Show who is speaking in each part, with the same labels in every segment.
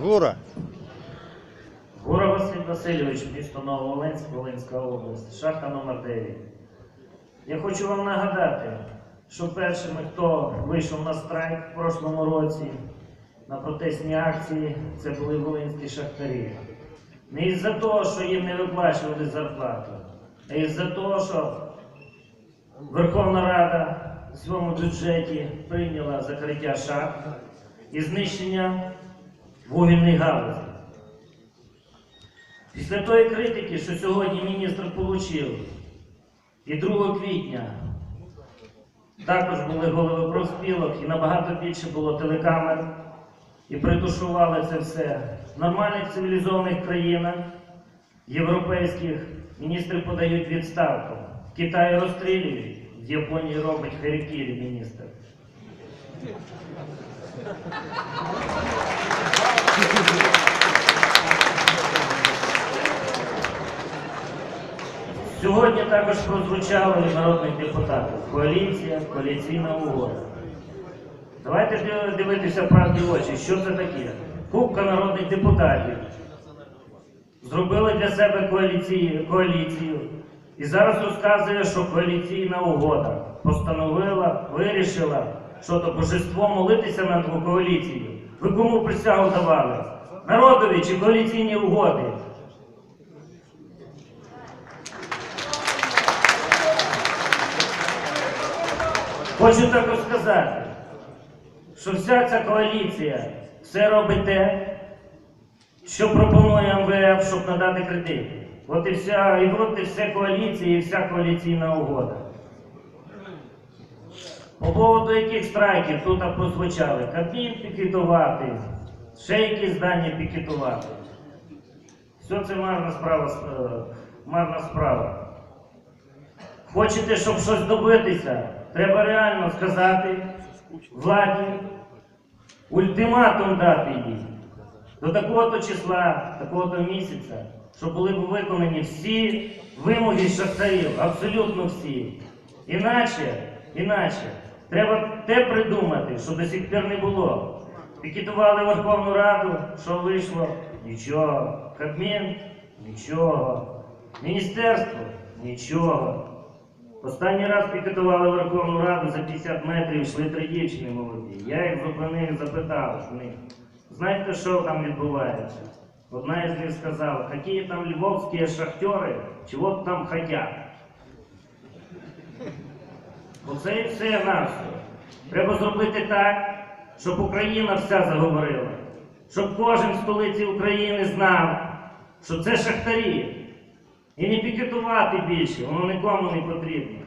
Speaker 1: Гура.
Speaker 2: Гура Василь Васильович, місто Нововолинськ, Волинська область, шахта номер 9. Я хочу вам нагадати, що першими, хто вийшов на страйк в прошлому році на протестні акції, це були волинські шахтарі. Не із-за того, що їм не виплачували зарплату, а із-за того, що Верховна Рада у своєму бюджеті прийняла закриття шахт і знищення вугільних галузей. Після тої критики, що сьогодні міністр отримав, і 2 квітня також були голови профспілок, і набагато більше було телекамер, і притушували це все. В нормальних цивілізованих країнах, європейських, міністри подають відставку. В Китаї розстрілюють, в Японії робить харікірі міністр. Сьогодні також прозвучало народних депутатів. Коаліція, коаліційна угода. Давайте див- дивитися правді в очі, що це таке. Кубка народних депутатів зробили для себе коаліцію і зараз розказує, що коаліційна угода постановила, вирішила, що то божество молитися на ту коаліцію. Ви кому присягу давали? Народові чи коаліційні угоди? Хочу також сказати, що вся ця коаліція все робить те, що пропонує МВФ, щоб надати кредит. От і вся, і от і вся коаліція, і вся коаліційна угода. По поводу яких страйків тут прозвучали, Кабмін пікетувати, ще якісь здання пікетувати. Все це марна справа, е, марна справа. Хочете, щоб щось добитися, треба реально сказати владі, ультиматум дати їй до такого-то числа, такого-то місяця, щоб були б виконані всі вимоги шахтарів, абсолютно всі. Іначе, іначе, треба те придумати, що до сих пір не було. Пікетували Верховну Раду, що вийшло? Нічого. Кабмін? Нічого. Міністерство? Нічого. Останній раз пікетували Верховну Раду за 50 метрів, йшли три дівчини молоді. Я їх зупинив запитав них, знаєте, що там відбувається? Одна із них сказала, які там львовські шахтери, чого там хотять. Оце і все на все. Треба зробити так, щоб Україна вся заговорила, щоб кожен в столиці України знав, що це шахтарі. І не пікетувати більше, воно нікому не потрібно.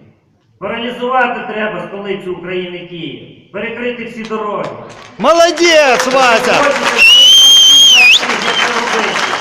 Speaker 2: Паралізувати треба столицю України Київ, перекрити всі дороги.
Speaker 1: Молодець, Вася!
Speaker 2: Хочеться, щоб це робити.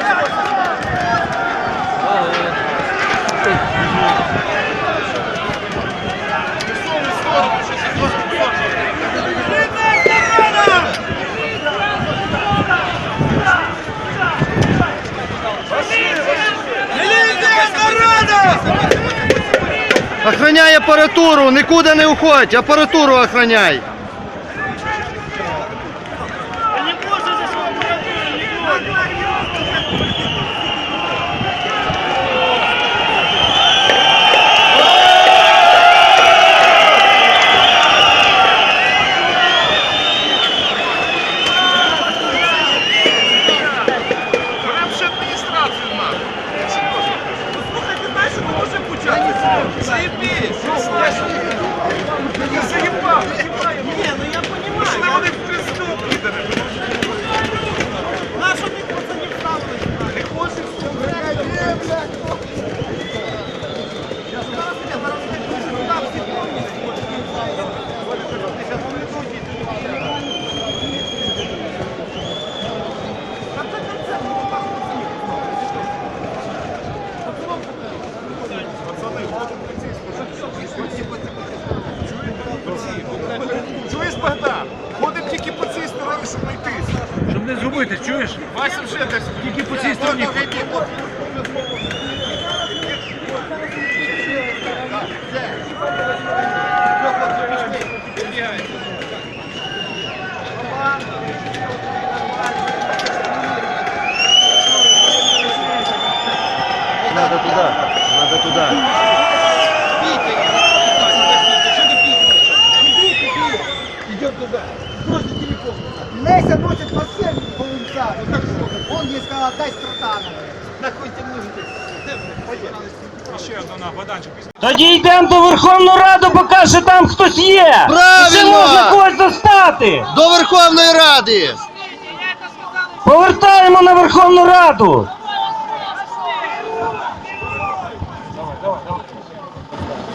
Speaker 2: Дякую за увагу.
Speaker 1: Охраняй апаратуру, нікуди не уходь, апаратуру охраняй.
Speaker 3: Чуєш? Вася вже десь. Тільки по цій стороні.
Speaker 1: Надо туда, надо туда.
Speaker 4: Леся носит по всем полунца. Он ей сказал, дай стратана. Нахуй ты нужен?
Speaker 3: Ще одна, Богданчик.
Speaker 2: Тоді йдемо до Верховної Ради, покаже там хтось є.
Speaker 1: Правильно!
Speaker 2: Ще можна когось достати?
Speaker 1: До Верховної Ради!
Speaker 2: Повертаємо на Верховну Раду.